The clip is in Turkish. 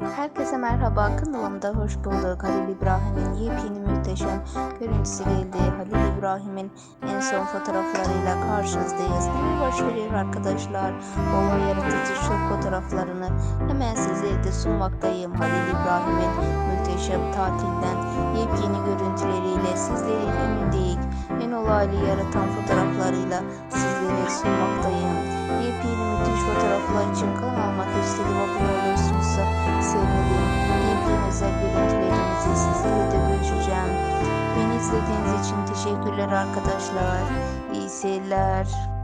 Herkese merhaba kanalımda hoş bulduk. Halil İbrahim'in yepyeni muhteşem görüntüsü geldi. Halil İbrahim'in en son fotoğraflarıyla karşınızdayız. Ne boş verir arkadaşlar. Olay yaratıcı şok fotoğraflarını hemen size de sunmaktayım. Halil İbrahim'in muhteşem tatilden yepyeni görüntüleriyle sizlerin önündeyiz. En olaylı yaratan fotoğraflarıyla sizlere sunmaktayım. İzlediğiniz için teşekkürler arkadaşlar. İyi seyirler.